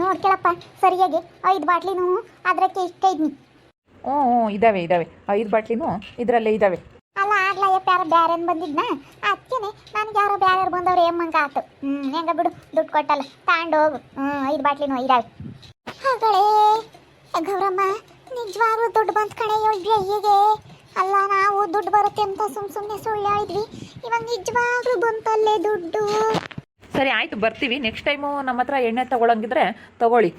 ನೋಡ್ಕೊಳಪ್ಪ ಸರಿಯಾಗಿ ಐದು ಬಾಟ್ಲಿನೂ ಅದಕ್ಕೆ ಇದ್ನಿ. ಹ್ಞೂ ಹ್ಞೂ ಇದಾವೆ ಇದಾವೆ. ಐದು ಬಾಟ್ಲಿನೂ ಇದರಲ್ಲೇ ಇದಾವೆ. ಅಲ್ಲ ಆಗ್ಲ ಯಪ್ಪ ಯಾರೋ ಬ್ಯಾರೇನ್ ಬಂದಿದ್ನ? ಅದಕ್ಕೇನೆ ನನಗೆ ಯಾರೋ ಬ್ಯಾರ್ಯಾರು ಬಂದವ್ರು ಏಮಂಗ ಆತು ಹ್ಞೂ ಹೆಂಗ ಬಿಡು ದುಡ್ಡು ಕೊಟ್ಟಲ್ಲ. ತಾಂಡ ಹೋಗು. ಹ್ಞೂ ಐದು ಬಾಟ್ಲಿನೂ ಇದಾವೆ. ಹಾಗಳೇ ಗೌರಮ್ಮ ನಿಜವಾಗ್ಲೂ ದುಡ್ಡು ಬಂತ ಕಣೆ ಯೋಳ್ರಿ ಹೀಗೆ? ಅಲ್ಲ ನಾವು ದುಡ್ಡು ಬರುತ್ತೆ ಅಂತ ಸುಮ್ಮ ಸುಮ್ಮನೆ ಸುಳ್ಳು ಹೇಳಿದ್ವಿ. ಇವಾಗ ನಿಜವಾಗ್ಲೂ ಬಂತಲ್ಲೇ ದುಡ್ಡು? ಸರಿ, ಆಯಿತು, ಬರ್ತೀವಿ. ನೆಕ್ಸ್ಟ್ ಟೈಮು ನಮ್ಮ ಹತ್ರ ಎಣ್ಣೆ ತಗೊಳಂಗಿದ್ರೆ ತಗೊಳ್ಳಿ.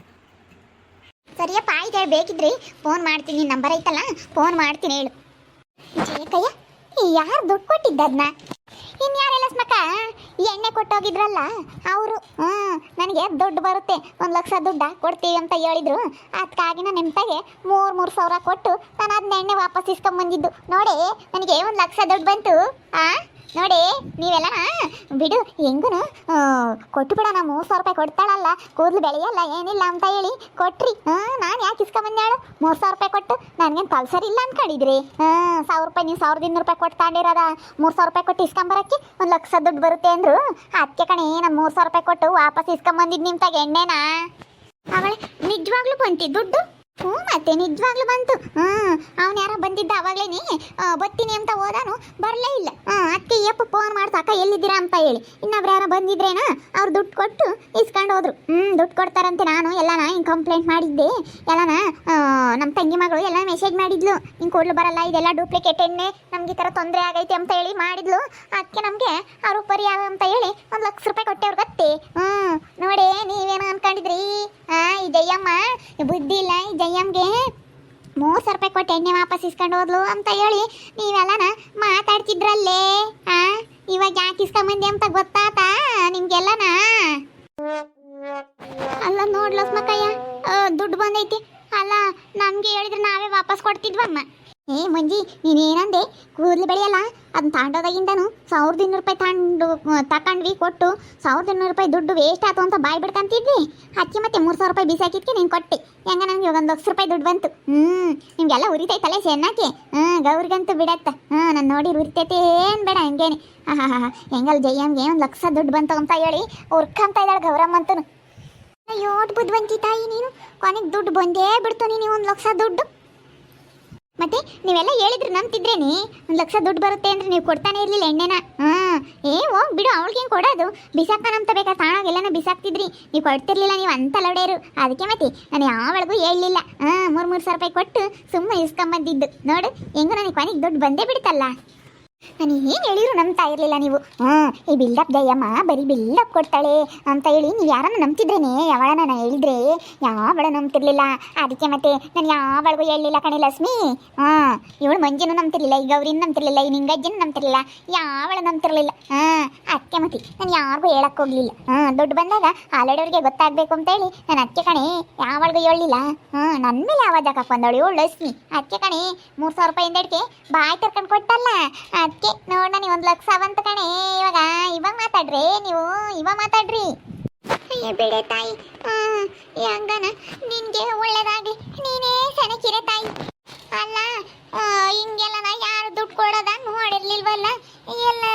ಸರಿಯಪ್ಪ, ಆಯ್ತು, ಹೇಳಿ, ಬೇಕಿದ್ರಿ ಫೋನ್ ಮಾಡ್ತೀನಿ. ನಂಬರ್ ಐತಲ್ಲ ಫೋನ್ ಮಾಡ್ತೀನಿ, ಹೇಳು. ಜಯಕಯ್ಯ ಯಾರು ದುಡ್ಡು ಕೊಟ್ಟಿದ್ದದ್ನ ಇನ್ಯಾರೆಲ್ಲ ಸ್ಮಕ ಈ ಎಣ್ಣೆ ಕೊಟ್ಟೋಗಿದ್ರಲ್ಲ, ಅವರು. ಹ್ಞೂ, ನನಗೆ ದುಡ್ಡು ಬರುತ್ತೆ. ಒಂದು ಲಕ್ಷ ದುಡ್ಡ ಕೊಡ್ತೀವಿ ಅಂತ ಹೇಳಿದ್ರು. ಅದಕ್ಕಾಗಿ ನಾನು ನಿಮ್ತಾಗೆ ಮೂರು ಮೂರು ಸಾವಿರ ಕೊಟ್ಟು ನಾನು ಅದನ್ನ ಎಣ್ಣೆ ವಾಪಸ್ ಇಸ್ಕೊಂಬಂದಿದ್ದು. ನೋಡಿ, ನನಗೆ ಒಂದು ಲಕ್ಷ ದುಡ್ಡು ಬಂತು. ಆ? ನೋಡಿ, ನೀವೆಲ್ಲ, ಬಿಡು ಹೆಂಗೂ ಕೊಟ್ಟು ಬಿಡೋಣ ಮೂರು ಸಾವಿರ ರೂಪಾಯಿ ಕೊಡ್ತಾಳಲ್ಲ, ಕೂದಲು ಬೆಳೆಯಲ್ಲ, ಏನಿಲ್ಲ ಅಂತ ಹೇಳಿ, ಕೊಟ್ರಿ. ಹಾಂ ನಾನು ಯಾಕೆ ಇಸ್ಕೊಂಬಂದೇಳು ಮೂರು ಸಾವಿರ ರೂಪಾಯಿ ಕೊಟ್ಟು, ನನಗೇನು ಕಲ್ಸರ್ ಇಲ್ಲ ಅಂದ್ಕೊಂಡಿದ್ರಿ ಹಾಂ ಸಾವಿರ ರೂಪಾಯಿ ನೀವು ಸಾವಿರದ ಇನ್ನೂರು ರೂಪಾಯಿ ಕೊಟ್ಟು ಮೂರು ಸಾವಿರ ರೂಪಾಯಿ ಕೊಟ್ಟು ಇಸ್ಕೊಂಬರಕ್ಕೆ ಒಂದು ಲಕ್ಷ ದುಡ್ಡು ಬರುತ್ತೆ ಅಂದರು. ಅದಕ್ಕೆ ಕಣೆ ನಾನು ಮೂರು ಸಾವಿರ ರೂಪಾಯಿ ಕೊಟ್ಟು ವಾಪಸ್ ಇಸ್ಕೊಂಬಂದಿದ್ದು ನಿಮ್ಮ ತಗ ಎಣ್ಣೆನಾ? ಅವಳೆ ನಿಜವಾಗ್ಲೂ ಬಂತಿ ದುಡ್ಡು? ಹ್ಞೂ ಮತ್ತೆ ನಿಜವಾಗ್ಲೂ ಬಂತು. ಹ್ಞೂ ಅವನು ಯಾರೋ ಬಂದಿದ್ದ ಅವಾಗ್ಲೇನೆ ಆ, ಬರ್ತೀನಿ ಅಂತ ಹೋದಾನು ಬರಲೇ ಇಲ್ಲ. ಹ್ಞೂ ಅದಕ್ಕೆ ಯಪ್ಪ ಫೋನ್ ಮಾಡ್ತಾ ಅಕ್ಕ ಎಲ್ಲಿದ್ದೀರಾ ಅಂತ ಹೇಳಿ. ಇನ್ನೊಬ್ರು ಯಾರೋ ಬಂದಿದ್ರೇನ ಅವ್ರು ದುಡ್ಡು ಕೊಟ್ಟು ಇಸ್ಕೊಂಡು ಹೋದ್ರು. ಹ್ಞೂ ದುಡ್ಡು ಕೊಡ್ತಾರಂತೆ ನಾನು ಎಲ್ಲಾನ ಹಿಂಗೆ ಕಂಪ್ಲೇಂಟ್ ಮಾಡಿದ್ದೆ. ಎಲ್ಲನ ನಮ್ಮ ತಂಗಿ ಮಗಳು ಎಲ್ಲ ಮೆಸೇಜ್ ಮಾಡಿದ್ಲು. ಹಿಂಗೆ ಕೊಡ್ಲು ಬರಲ್ಲ ಇದೆಲ್ಲ ಡೂಪ್ಲಿಕೇಟ್ ಎಣ್ಣೆ ನಮ್ಗೆ ಈ ಥರ ತೊಂದರೆ ಆಗೈತೆ ಅಂತ ಹೇಳಿ ಮಾಡಿದ್ಲು. ಅದಕ್ಕೆ ನಮಗೆ ಅವರು ಪರಿಹಾರ ಅಂತ ಹೇಳಿ ಒಂದು ಲಕ್ಷ ರೂಪಾಯಿ ಕೊಟ್ಟೆವ್ರು ಗೊತ್ತೇ ಹ್ಞೂ ನೋಡಿ ನೀವೇನು ಈ ಜಯಮ್ಮ ಬುದ್ಧಿ ಇಲ್ಲ ಈ ಜಯಮ್ಗೆ ಮೂರು ಸಾವಿರ ರೂಪಾಯಿ ಕೊಟ್ಟು ಎಣ್ಣೆ ವಾಪಸ್ ಇಸ್ಕೊಂಡು ಹೋದ್ಲು ಅಂತ ಹೇಳಿ ನೀವೆಲ್ಲನ ಮಾತಾಡ್ತಿದ್ರಲ್ಲೇ? ಆ? ಇವಾಗ ಯಾಕೆ ಇಸ್ಕೊಂಬಂದಿ ಅಂತ ಗೊತ್ತಾತಾ ನಿಮ್ಗೆಲ್ಲನ? ಅಲ್ಲ ನೋಡ್ಲಸ್ಮಕ್ಕಯ್ಯ ದುಡ್ಡು ಬಂದೈತಿ. ಅಲ್ಲ, ನಮ್ಗೆ ಹೇಳಿದ್ರೆ ನಾವೇ ವಾಪಸ್ ಕೊಡ್ತಿದ್ವಮ್ಮ. ಏ, ಮಂಜಿ ನೀನೇನಂದೆ ಕೂದಲು ಬೆಳೆಯಲ್ಲ? ಅದನ್ನ ತಾಂಡೋದಾಗಿಂದನು ಸಾವಿರದ ಇನ್ನೂರು ರೂಪಾಯಿ ತಾಂಡು ತಕೊಂಡ್ವಿ, ಕೊಟ್ಟು ಸಾವಿರದ ಇನ್ನೂರು ರೂಪಾಯಿ ದುಡ್ಡು ವೇಸ್ಟ್ ಆಯ್ತು ಅಂತ ಬಾಯ್ ಬಿಡ್ಕಂತಿದ್ವಿ. ಹಚ್ಚಿ ಮತ್ತೆ ಮೂರು ಸಾವಿರ ರೂಪಾಯಿ ಬಿಸಾಕಿದ್ಕೆ ನೀನು ಕೊಟ್ಟೆ. ಹೆಂಗ ನನಗೆ ಇವಾಗ ಒಂದು ಲಕ್ಷ ರೂಪಾಯಿ ದುಡ್ಡು ಬಂತು. ಹ್ಞೂ ನಿಮಗೆಲ್ಲ ಉರಿತೈತಲ್ಲ ಚೆನ್ನಾಕೆ ಹ್ಞೂ ಗೌರಿಗಂತೂ ಬಿಡತ್ತ. ಹ್ಞೂ ನಾನು ನೋಡಿ ಉರಿತೈತೆ ಏನು ಬೇಡ ಹಂಗೇನೆ. ಹಾಂ ಹಾಂ ಹಾಂ ಹೆಂಗಲ್ಲ ಜಯಮ್ಗೆ ಒಂದು ಲಕ್ಷ ದುಡ್ಡು ಬಂತು ಅಂತ ಹೇಳಿ ಉರ್ಕಂತ ಇದ್ದಾಳೆ ಗೌರಮ್ಮ ಅಂತನು. ಅಯ್ಯೋ ಬುದ್ಧಿವಂತಿ ತಾಯಿ ನೀನು. ಕೊನೆಗೆ ದುಡ್ಡು ಬಂದೇ ಬಿಡ್ತು ನೀನು ಒಂದು ಲಕ್ಷ ದುಡ್ಡು. ಮತ್ತೆ ನೀವೆಲ್ಲ ಹೇಳಿದ್ರೆ ನಂಬ್ತಿದ್ರೇನಿ? ಒಂದು ಲಕ್ಷ ದುಡ್ಡು ಬರುತ್ತೆ ಅಂದ್ರೆ ನೀವು ಕೊಡ್ತಾನೆ ಇರಲಿಲ್ಲ ಎಣ್ಣೆನ. ಹಾಂ. ಏ, ಹೋಗ್ ಬಿಡು, ಅವಳಿಗೆ ಹೆಂಗೆ ಬಿಸಾಕ ಬಿಸಾಕ್ತಾನಂತ ಬೇಕಾ? ತಾಣಾಗೆಲ್ಲನ ಬಿಸಾಕ್ತಿದ್ರಿ. ನೀವು ಕೊಡ್ತಿರ್ಲಿಲ್ಲ, ನೀವು ಅಂತ ಲೌಡೇರು. ಅದಕ್ಕೆ ಮತ್ತೆ ನಾನು ಯಾವಳಿಗೂ ಹೇಳಲಿಲ್ಲ. ಹಾಂ ಮೂರು ಮೂರು ಸಾವಿರ ರೂಪಾಯಿ ಕೊಟ್ಟು ಸುಮ್ಮನೆ ಇಸ್ಕೊಂಬಂದಿದ್ದು. ನೋಡು, ಹೆಂಗೂ ನನಗೆ ಕೊನೆಗೆ ದುಡ್ಡು ಬಂದೇ ಬಿಡ್ತಲ್ಲ. ನಾನು ಏನು ಹೇಳಿದ್ರು ನಂಬ್ತಾ ಇರಲಿಲ್ಲ ನೀವು? ಹಾಂ ಈ ಬಿಲ್ಡಪ್ ಜಯಮ್ಮ ಬರೀ ಬಿಲ್ಡಪ್ ಕೊಡ್ತಾಳೆ ಅಂತ ಹೇಳಿ ನೀವು ಯಾರನ್ನ ನಂಬ್ತಿದ್ರೇನೆ? ಯಾವಳ ನಾನು ಹೇಳಿದ್ರೆ? ಯಾವಳ ನಂಬ್ತಿರ್ಲಿಲ್ಲ? ಅದಕ್ಕೆ ಮತ್ತೆ ನಾನು ಯಾವಳಿಗೂ ಹೇಳಲಿಲ್ಲ ಕಣೆ ಲಕ್ಷ್ಮಿ. ಹಾಂ ಇವಳು ಮಂಜನೂ ನಂಬ್ತಿರ್ಲಿಲ್ಲ ಈ ಗೌರಿನ ನಂಬ್ತಿರ್ಲಿಲ್ಲ, ಈ ನಿಂಗಜ್ಜನ ನಂಬ್ತಿರ್ಲಿಲ್ಲ, ಯಾವಳ ನಂಬ್ತಿರ್ಲಿಲ್ಲ. ಹಾಂ ಅದಕ್ಕೆ ಮತ್ತೆ ನಾನು ಯಾರಿಗೂ ಹೇಳಕ್ ಹೋಗ್ಲಿಲ್ಲ. ಹಾಂ ದುಡ್ಡು ಬಂದಾಗ ಆಲ್ರೆಡಿ ಗೊತ್ತಾಗಬೇಕು ಅಂತೇಳಿ ನಾನು ಅದಕ್ಕೆ ಕಣೆ ಯಾವಳಿಗೂ ಹೇಳಲಿಲ್ಲ. ಹಾಂ ನನ್ನ ಮೇಲೆ ಆವಾಜ್ ಹಾಕಕ್ ಬಂದವಳು ಇವಳು ಲಕ್ಷ್ಮಿ. ಅದಕ್ಕೆ ಕಣೆ ಮೂರು ಸಾವಿರ ರೂಪಾಯಿಂದ ಹಿಡ್ಕೆ ಬಾಯ್ ತರ್ಕೊಂಡು ಕೊಟ್ಟಲ್ಲ. ಅದಕ್ಕೆ ನೋಡೋಣ ನೀವು ಒಂದು ಲಕ್ಷ ಬಂತ ಕಣೆ. ಇವಾಗ ಇವಾಗ ಮಾತಾಡ್ರಿ, ನೀವು ಇವಾಗ ಮಾತಾಡ್ರಿ. ಅಯ್ಯ ಬೇಡ ತಾಯಿ. ಹಂಗನ ನಿನ್ಗೆ ಒಳ್ಳೇದಾಗ್ಲಿ. ನೀನೇ ಸೆಣಕಿರೆ ತಾಯಿ. ಅಲ್ಲ ಹಿಂಗೆಲ್ಲ ನಾ ಯಾರು ದುಡ್ಡು ಕೊಡೋದ ನೋಡಿರ್ಲಿಲ್ವಲ್ಲ ಎಲ್ಲ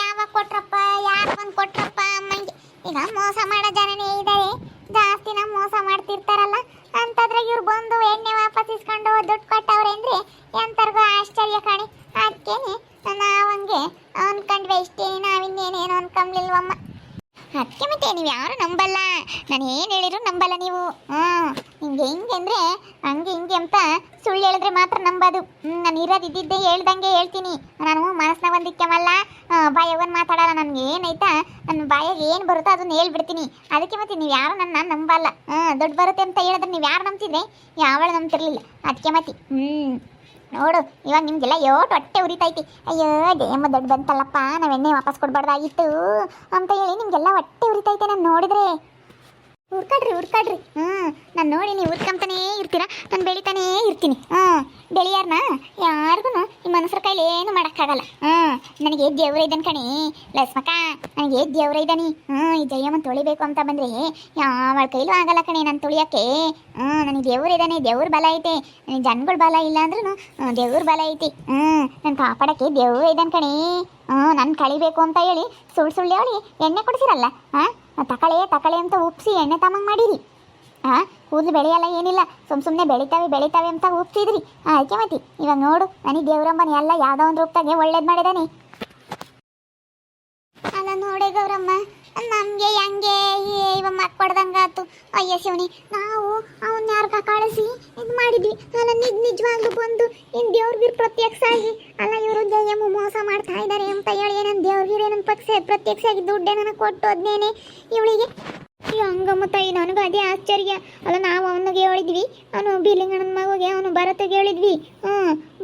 ಯಾವಾಗ ಕೊಟ್ರಪ್ಪ, ಯಾರು ಬಂದು ಕೊಟ್ರಪ್ಪ ಅಮ್ಮಂಗೆ? ಈಗ ಮೋಸ ಮಾಡೋ ಜನನೇ ಇದ್ದಾರೆ ಜಾಸ್ತಿನ ಮೋಸ ಮಾಡ್ತಿರ್ತಾರಲ್ಲ ಅಂತಂದ್ರೆ ಇವ್ರು ಬಂದು ಎಣ್ಣೆ ವಾಪಸ್ ಇಸ್ಕೊಂಡು ದುಡ್ಡು ಕೊಟ್ಟವ್ರೆ ಅಂದ್ರೆ ಎಂತರ್ಗೂ ಆಶ್ಚರ್ಯ ಕಾಣಿ. ಅದಕ್ಕೇನೆ ನಾವಂಗೆ ಅನ್ಕೊಂಡ್ವಿ ಇಷ್ಟೇ ನಾವಿನ್ನೇನೇನು ಅನ್ಕೊಂಬ್ಲಿಲ್ವಮ್ಮ? ಅದಕ್ಕೆ ಮತ್ತೆ ನೀವು ಯಾರು ನಂಬಲ್ಲ? ನಾನು ಏನು ಹೇಳಿದ್ರು ನಂಬಲ್ಲ ನೀವು? ಹ್ಞೂ, ನಿಮ್ಗೆ ಹೆಂಗೆ ಅಂದರೆ ಹಂಗೆ ಹಿಂಗೆ ಅಂತ ಸುಳ್ಳು ಹೇಳಿದ್ರೆ ಮಾತ್ರ ನಂಬೋದು. ನಾನು ಇರೋದಿದ್ದಿದ್ದೆ ಹೇಳ್ದಂಗೆ ಹೇಳ್ತೀನಿ. ನಾನು ಮನಸ್ಸಿನ ಒಂದಿಕ್ಕಮಲ್ಲ ಬಾಯಾಗ ಮಾತಾಡಲ್ಲ, ನನಗೆ ಏನಾಯ್ತಾ? ನನ್ನ ಬಾಯಾಗ ಏನು ಬರುತ್ತೋ ಅದನ್ನ ಹೇಳ್ಬಿಡ್ತೀನಿ. ಅದಕ್ಕೆ ಮತ್ತೆ ನೀವು ಯಾರು ನನ್ನ ನಂಬಲ್ಲ. ಹಾಂ ದುಡ್ಡು ಬರುತ್ತೆ ಅಂತ ಹೇಳಿದ್ರೆ ನೀವು ಯಾರು ನಂಬ್ತಿದ್ರೆ ಯಾವಳು ನಂಬ್ತಿರ್ಲಿಲ್ಲ. ಅದಕ್ಕೆ ಮತ್ತೆ, ಹ್ಞೂ. ನೋಡು, ಇವಾಗ ನಿಮ್ಗೆಲ್ಲ ಯೋಟ್ ಹೊಟ್ಟೆ ಉರಿತೈತಿ. ಅಯ್ಯೋ, ದೇಮ್ಮ ದೊಡ್ಡ ಬಂತಲ್ಲಪ್ಪ, ನಾವು ಎಣ್ಣೆ ವಾಪಸ್ ಕೊಡ್ಬಾರ್ದಾಗಿತ್ತು. ಅಂತ ಹೇಳಿ ನಿಮ್ಗೆಲ್ಲ ಹೊಟ್ಟೆ ಉರಿತೈತೆ ನಾನು ನೋಡಿದ್ರೆ. ಹುರ್ಕಾಡ್ರಿ ಹುರ್ಕಾಡ್ರಿ. ಹ್ಞೂ ನಾನು ನೋಡಿ, ನೀವು ಹುರ್ಕೊಂತಾನೇ ಇರ್ತೀರಾ? ನಾನು ಬೆಳಿತಾನೇ ಇರ್ತೀನಿ. ಹ್ಞೂ ಬೆಳೆಯಾರನ ಯಾರಿಗೂ ಈ ಮನುಷ್ಯರ ಕೈಲಿ ಏನು ಮಾಡೋಕ್ಕಾಗಲ್ಲ. ಹ್ಞೂ ನನಗೆ ದೇವ್ರ ಇದ್ದಾನೆ ಕಣಿ. ಲಸ್ಮಕ್ಕ, ನನಗೆ ದೇವ್ರ ಇದ್ದಾನೆ ಹ್ಞೂ ಈ ಜಯಮ್ಮನ ತೊಳಿಬೇಕು ಅಂತ ಬಂದರೆ ಯಾವ ಕೈಲೂ ಆಗಲ್ಲ ಕಣೆ ನಾನು ತೊಳಿಯೋಕ್ಕೆ. ಹ್ಞೂ ನನಗೆ ದೇವ್ರ ಇದ್ದಾನೆ ದೇವ್ರ ಬಲ ಐತೆ. ನನಗೆ ಜನಗಳ ಬಲ ಇಲ್ಲ ಅಂದ್ರೂ ದೇವ್ರ ಬಲ ಐತಿ. ಹ್ಞೂ ನಾನು ಕಾಪಾಡೋಕ್ಕೆ ದೇವ್ರ ಇದ್ದಾನೆ ಕಣಿ. ಹ್ಞೂ ನಾನು ಕಳಿಬೇಕು ಅಂತ ಹೇಳಿ ಸುಳ್ಳು ಸುಳ್ಳು ಹೇಳಿ ಎಣ್ಣೆ ಕೊಡಿಸಿರಲ್ಲ, ಹಾಂ? ತಕಳೆ ತಕಳೆ ಅಂತ ಉಪ್ಸಿ ಎಣ್ಣೆ ತಮ್ಮಂಗೆ ಮಾಡಿರಿ. ಕೂದಲು ಬೆಳೆಯಲ್ಲ, ಏನಿಲ್ಲ. ಸುಮ್ ಸುಮ್ಮನೆ ಬೆಳಿತಾವೆ ಬೆಳಿತಾವೆ ಅಂತ ಹೋಗ್ತಿದ್ರಿ ಅದಕ್ಕೆ ಮತಿ ಇವಾಗ ನೋಡು ನನಗೆ ದೇವರಮ್ಮನ ಎಲ್ಲ ಯಾವುದೋ ಒಂದು ರೂಪದಾಗೆ ಒಳ್ಳೇದು ಮಾಡಿದಾನೆ. ಅಲ್ಲ ನೋಡೆ ಗೌರಮ್ಮ, ನಮಗೆ ಹೆಂಗೆ ಇವ ಮಕ್ಕಳ್ದಂಗಾತು ಅಯ್ಯ ಶಿವನಿ, ನಾವು ಅವನ್ನ ಯಾರ್ಗ ಕಳಿಸಿ ಇದು ಮಾಡಿದ್ವಿ. ಅಲ್ಲ ನಿಜ, ನಿಜವಾಗ್ಲೂ ಬಂದು ಇನ್ನು ದೇವ್ರಿಗೆ ಪ್ರತ್ಯಕ್ಷ ಆಗಿ, ಅಲ್ಲ ಇವರು ಜಯಮ್ಮ ಮೋಸ ಮಾಡ್ತಾ ಇದ್ದಾರೆ ಅಂತ ಹೇಳಿ ಏನಂತ ದೇವ್ರಿಗೆ ಏನಂತ ಪಕ್ಷ, ಪ್ರತ್ಯಕ್ಷ ಆಗಿ ದುಡ್ಡೇನ ಕೊಟ್ಟು ಅದ್ನೇನೆ ಇವಳಿಗೆ ಹಂಗಮ್ಮ ತಾಯಿ ನನಗೂ ಅದೇ ಆಶ್ಚರ್ಯ. ಅಲ್ಲ, ನಾವು ಅವನಿಗೆ ಹೇಳಿದ್ವಿ. ಅವನು ಬಿಲಿಂಗಣ್ಣನ ಮಗುಗೆ ಅವನು ಭರತಗೆ ಹೇಳಿದ್ವಿ. ಹ್ಞೂ,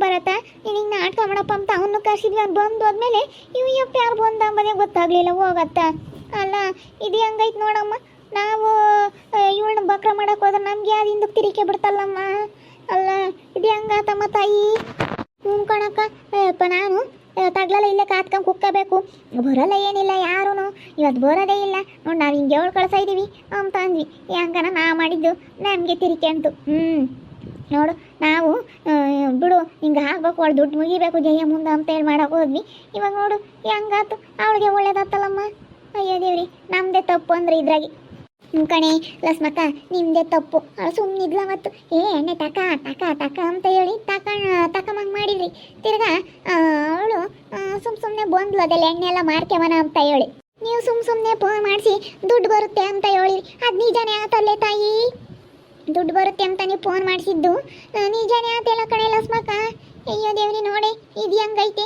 ಭರತ, ನಿನಗೆ ನಾಟಕ ಮಾಡಪ್ಪ ಅಂತ ಅವನು ಕರ್ಸಿದ್ವಿ. ಅವ್ನು ಬಂದು ಹೋದ್ಮೇಲೆ ಇವ್ ಯಪ್ಪ ಯಾರು ಬಂದ ಮನೆ ಗೊತ್ತಾಗ್ಲಿಲ್ಲ, ಹೋಗತ್ತ. ಅಲ್ಲ, ಇದು ಹೆಂಗೈತೆ ನೋಡಮ್ಮ? ನಾವು ಇವಳನ್ನ ಬಕ್ರ ಮಾಡಕ್ ಹೋದ್ರೆ ನಮ್ಗೆ ಯಾರು ಹಿಂದಕ್ಕೆ ತಿರಿಕೆ ಬಿಡ್ತಲ್ಲಮ್ಮ ಅಲ್ಲ, ಇದು ಹೆಂಗಾತಮ್ಮ ತಾಯಿ? ಹ್ಞೂ ಕಣಕ್ಕ. ಅಯ್ಯಪ್ಪ ನಾನು ತಗ್ಲಲ್ಲ ಇಲ್ಲೇ ಕಾತ್ಕೊಂಡು ಕುಕ್ಕಬೇಕು. ಬರಲ್ಲ ಏನಿಲ್ಲ ಯಾರೂ ಇವತ್ತು ಬರೋದೇ ಇಲ್ಲ. ನೋಡಿ ನಾವು ಹಿಂಗೆ ಹೇಳಿ ಕಳ್ಸ ಇದ್ದೀವಿ ಅಂತ ಅಂದ್ವಿ ಹೆಂಗನ ನಾ ಮಾಡಿದ್ದು, ನಮಗೆ ತಿರಿಕೆ ಅಂತು. ಹ್ಞೂ ನೋಡು, ನಾವು ಬಿಡು, ಹಿಂಗೆ ಹಾಕ್ಬೇಕು ಅವಳು ದುಡ್ಡು ಮುಗಿಬೇಕು ಜಯ ಮುಂದೆ ಅಂತ ಹೇಳಿ ಮಾಡಕ್ಕೆ ಹೋದ್ವಿ. ಇವಾಗ ನೋಡು, ಹೆಂಗಾತು? ಅವಳಿಗೆ ಒಳ್ಳೇದಾತಲ್ಲಮ್ಮ. ಅಯ್ಯೋ ದೇವ್ರಿ ನಮ್ಮದೇ ತಪ್ಪು ಅಂದ್ರೆ ಇದ್ರಾಗಿ. ಕಣೆ ಲಸ್ಮಕ್ಕ ನಿಮ್ದೆ ತಪ್ಪು. ಸುಮ್ಮನಿದ್ಲ ಮತ್ತು ಏ, ಎಣ್ಣೆ ತಕ ತಕ ತಕ ಅಂತ ಹೇಳಿ ತಕ ತಕಮಂಗೆ ಮಾಡಿದ್ರಿ. ತಿರ್ಗಾ ಅವಳು ಸುಮ್ ಸುಮ್ಮನೆ ಬಂದ್ಲು ಅದೆಲ್ಲ ಎಣ್ಣೆ ಎಲ್ಲ ಮಾರ್ಕೆವನ ಅಂತ ಹೇಳಿ. ನೀವು ಸುಮ್ ಸುಮ್ಮನೆ ಫೋನ್ ಮಾಡಿಸಿ ದುಡ್ಡು ಬರುತ್ತೆ ಅಂತ ಹೇಳಿ ಅದು ನಿಜನೇ ಆತಲ್ಲೇ ತಾಯಿ? ದುಡ್ಡು ಬರುತ್ತೆ ಅಂತ ನೀವು ಫೋನ್ ಮಾಡಿಸಿದ್ದು? ನಿಜನೇ ಆತಲ್ಲ ಕಣೆ ಲಸ್ಮಕ್ಕ ಅಯ್ಯೋ ದೇವ್ರಿ, ನೋಡಿ, ಇದು ಹೆಂಗೈತೆ?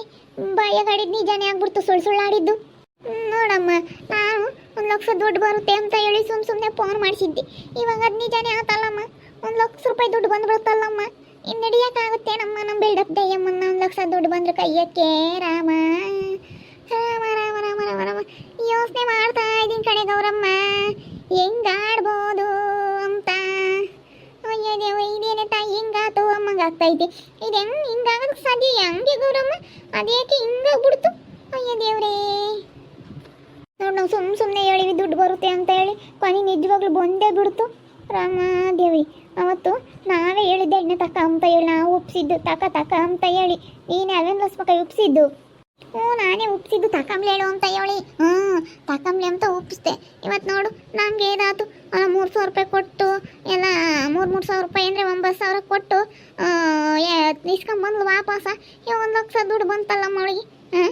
ಬಾಯಗಾಡಿದ್ ನಿಜಾನೇ ಆಗ್ಬಿಡ್ತು ಸುಳ್ಳು ಸುಳ್ಳಾಡಿದ್ದು. ನೋಡಮ್ಮ ಒಂದು ಲಕ್ಷ ದುಡ್ಡು ಬರುತ್ತೆ ಅಂತ ಹೇಳಿ ಸುಮ್ ಸುಮ್ಮನೆ ಫೋನ್ ಮಾಡಿಸಿದ್ದೆ. ಇವಾಗ ಅದು ನಿಜಾನೇ ಆತಲ್ಲಮ್ಮ. ಒಂದು ಲಕ್ಷ ರೂಪಾಯಿ ದುಡ್ಡು ಬಂದ್ಬಿಡುತ್ತಲ್ಲಮ್ಮ. ಇನ್ನು ನಡೆಯೋಕ್ಕಾಗುತ್ತೆ ನಮ್ಮ ನಮ್ಮ ಬಿಲ್ಡಪ್ ದಯ್ಯಮ್ಮನ ಒಂದು ಲಕ್ಷ ದುಡ್ಡು ಬಂದ್ರೆ ಕೈಯಕ್ಕೆ ರಾಮ. ರಾಮ ರಾಮ ರಾಮ ರಾಮ ರಾಮ. ಯೋಚನೆ ಮಾಡ್ತಾ ಇದ್ದೀನಿ ಕಡೆ ಗೌರಮ್ಮ. ಹೆಂಗಾಡ್ಬೋದು ಅಂತ. ಅಯ್ಯೋ ದೇವ ಇದೇನೆ ತಾಯಿ, ಹಿಂಗಾತು ಅಮ್ಮಂಗೆ ಆಗ್ತೈತೆ ಇದು. ಹೆಂಗೆ ಹಿಂಗಾಗಕ್ಕೆ ಸಾಧ್ಯ ಹೆಂಗೆ ಗೌರಮ್ಮ ಅದೇಕೆ ಹಿಂಗಾಗ್ಬಿಡ್ತು? ಅಯ್ಯೋ ದೇವ್ರೇ. ನೋಡಿ ನಾವು ಸುಮ್ಮ ಸುಮ್ಮನೆ ಹೇಳಿವಿ ದುಡ್ಡು ಬರುತ್ತೆ ಅಂತ ಹೇಳಿ ಕೊನೆ ನಿಜವಾಗ್ಲೂ ಬಂದೇ ಬಿಡ್ತು. ರಾಮ ದೇವಿ ಅವತ್ತು ನಾವೇ ಹೇಳಿದ್ದೆ ಎಣ್ಣೆ ತಕ ಅಂತ ಹೇಳಿ, ನಾವು ಉಪ್ಸಿದ್ದು, ತಕ ತಕ ಅಂತ ಹೇಳಿ. ನೀನು ಅವೇನು ಲಸ್ಮಕ ಉಪ್ಸಿದ್ದು. ಹ್ಞೂ, ನಾನೇ ಉಪ್ಸಿದ್ದು, ತಕಂಬ್ಲೆ ಹೇಳು ಅಂತ ಹೇಳಿ. ಹ್ಞೂ, ತಕಂಬ್ಲೆ ಅಂತ ಉಪ್ಪಿಸ್ದೆ ಇವತ್ತು ನೋಡು, ನಮ್ಗೆ ಏದಾತು ಮೂರು ಸಾವಿರ ರೂಪಾಯಿ ಕೊಟ್ಟು, ಎಲ್ಲ ಮೂರು ಮೂರು ಸಾವಿರ ರೂಪಾಯಿ ಅಂದರೆ ಒಂಬತ್ತು ಸಾವಿರ ಕೊಟ್ಟು ಇಸ್ಕೊಂಬಂದ್ಲು ವಾಪಸ. ಈ ಒಂದು ಲಕ್ಷ ದುಡ್ಡು ಬಂತಲ್ಲ ಮಳಿಗೆ ಹಾಂ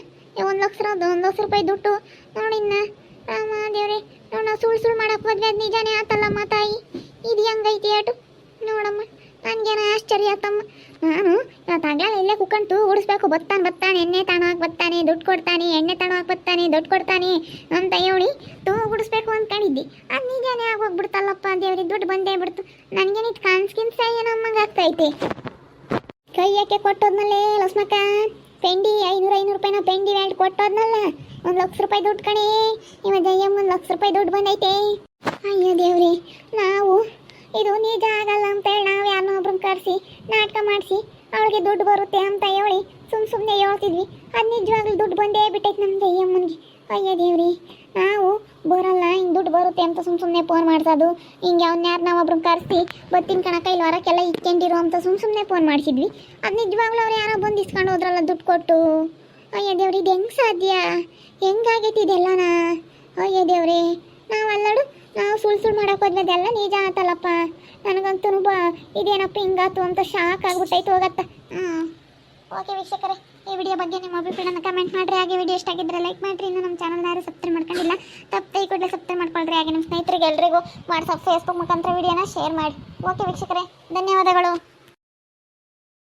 ಒಂದು ಲಕ್ಷ ಒಂದು ಲಕ್ಷ ರೂಪಾಯಿ ದುಡ್ಡು. ನೋಡಿ ರಾಮ ದೇವ್ರಿ, ನೋಡ ಸುಳ್ಳು ಸುಳ್ಳು ಮಾಡಕ್ ಹೋದ್ವಿ, ಅದು ನಿಜಾನೇ ಆತಲ್ಲಮ್ಮ ತಾಯಿ? ಇದು ಹೆಂಗೈತಿ ಅಟು? ನೋಡಮ್ಮ, ನನಗೇನ ಆಶ್ಚರ್ಯ ಆತಮ್ಮ. ನಾನು ತಗಲ ಇಲ್ಲೇ ಕುಕ್ಕಂಟು ಓಡಿಸ್ಬೇಕು, ಬತ್ತಾನೆ ಬತ್ತಾನೆ, ಎಣ್ಣೆ ತಣೋಕ್ ಬತ್ತಾನೆ, ದುಡ್ಡು ಕೊಡ್ತಾನೆ, ಎಣ್ಣೆ ತಣೋಕ್ ಬತ್ತಾನೆ, ದುಡ್ಡು ಕೊಡ್ತಾನೆ ಅಂತ ಹೇಳಿ ತೂ ಗುಡಿಸ್ಬೇಕು ಅಂದ್ಕೊಂಡಿದ್ದಿ. ಅದು ನಿಜಾನೇ ಆಗೋಗ್ಬಿಡ್ತಲ್ಲಪ್ಪ ದೇವ್ರಿ, ದುಡ್ಡು ಬಂದೇ ಬಿಡ್ತು. ನನ್ಗೆ ಕಾಣಿಸ್ಕಿನ್ಸ ಏನೋ ಏನಮ್ಮಂಗೆ ಆಗ್ತೈತೆ. ಕೈಯಕ್ಕೆ ಕೊಟ್ಟೋದ್ಮೇಲೆ ಲಕ್ಷ್ಮಕ್ಕ? ಪೆಂಡಿ ಐನೂರು ಐನೂರು ರೂಪಾಯಿನ ಪೆಂಡಿ ವ್ಯಾಲ್ಟ್ ಕೊಟ್ಟೋದ್ನಲ್ಲ, ಒಂದು ಲಕ್ಷ ರೂಪಾಯಿ ದುಡ್ಡು ಕಣೆ. ಇವ ಜಯಮ್ಮ ಒಂದು ಲಕ್ಷ ರೂಪಾಯಿ ದುಡ್ಡು ಬಂದೈತೆ. ಅಯ್ಯೋ ದೇವ್ರಿ, ನಾವು ಇದು ನಿಜ ಆಗಲ್ಲ ಅಂತೇಳಿ ನಾವು ಯಾರನ್ನೋ ಒಬ್ರನ್ನ ಕರೆಸಿ, ನಾಟಕ ಮಾಡಿಸಿ, ಅವಳಿಗೆ ದುಡ್ಡು ಬರುತ್ತೆ ಅಂತ ಹೇಳಿ ಸುಮ್ ಸುಮ್ಮನೆ ಹೇಳ್ತಿದ್ವಿ. ಅದು ನಿಜವಾಗ್ಲೂ ದುಡ್ಡು ಬಂದೇ ಬಿಟ್ಟೈತೆ ನಮ್ಮ ಜಯಮ್ಮನಿಗೆ. ಅಯ್ಯೋ ದೇವ್ರಿ, ನಾವು ಬರಲ್ಲ ಹಿಂಗೆ ದುಡ್ಡು ಬರುತ್ತೆ ಅಂತ ಸುಮ್ಮ ಸುಮ್ಮನೆ ಫೋನ್ ಮಾಡ್ಸೋದು. ಹಿಂಗೆ ಅವ್ನ ಯಾರು ನಾವು ಒಬ್ರನ್ನ ಕರೆಸಿ, ಬತ್ತಿನ ಕಣಕ ಇಲ್ಲಿ ಹೊರಕ್ಕೆಲ್ಲ ಇಟ್ಕೊಂಡಿರೋ ಅಂತ ಸುಮ್ಮ ಸುಮ್ಮನೆ ಫೋನ್ ಮಾಡಿಸಿದ್ವಿ. ಅದು ನಿಜವಾಗ್ಲೂ ಅವ್ರು ಯಾರೋ ಬಂದು ಇಸ್ಕೊಂಡು ಹೋದ್ರಲ್ಲ ದುಡ್ಡು ಕೊಟ್ಟು. ಅಯ್ಯ ದೇವ್ರಿ, ಇದು ಹೆಂಗೆ ಸಾಧ್ಯ? ಹೆಂಗಾಗೈತಿ ಇದೆಲ್ಲನ? ಅಯ್ಯ ದೇವ್ರಿ ನಾವು ನಾವು ಸುಳ್ಳು ಸುಳ್ಳು ಮಾಡೋಕೆ ಹೋದ್ವಿ ಅದೆಲ್ಲ ನಿಜ ಆತಲ್ಲಪ್ಪ. ನನಗಂತೂ ಬಾ ಇದೇನಪ್ಪ ಹಿಂಗಾತು ಅಂತ ಶಾಕ್ ಆಗ್ಬಿಟ್ಟೈತೆ ಹೋಗತ್ತ. ಹಾಂ ಓಕೆ ವೀಕ್ಷಕರೇ. ಈ ವಿಡಿಯೋ ಬಗ್ಗೆ ನಿಮ್ಮ ಅಭಿಪ್ರಾಯನ ಕಮೆಂಟ್ ಮಾಡ್ರಿ. ಹಾಗೆ ವಿಡಿಯೋ ಇಷ್ಟ ಆಗಿದ್ರೆ ಲೈಕ್ ಮಾಡಿರಿ. ಇನ್ನು ನಮ್ಮ ಚಾನಲ್ ಯಾರು ಸಬ್ಸ್ಕ್ರೈಬ್ ಮಾಡ್ಕೊಂಡಿಲ್ಲ ತಪ್ಪದೆ ಈ ಕೂಡಲೇ ಸಬ್ಸ್ಕ್ರೈಬ್ ಮಾಡ್ಕೊಳ್ರಿ. ಹಾಗೆ ನಮ್ಮ ಸ್ನೇಹಿತರಿಗೆ ಎಲ್ರಿಗೂ ವಾಟ್ಸಪ್ ಫೇಸ್ಬುಕ್ ಮುಖಾಂತರ ವಿಡಿಯೋನ ಶೇರ್ ಮಾಡಿ. ಓಕೆ ವೀಕ್ಷಕರೇ, ಧನ್ಯವಾದಗಳು.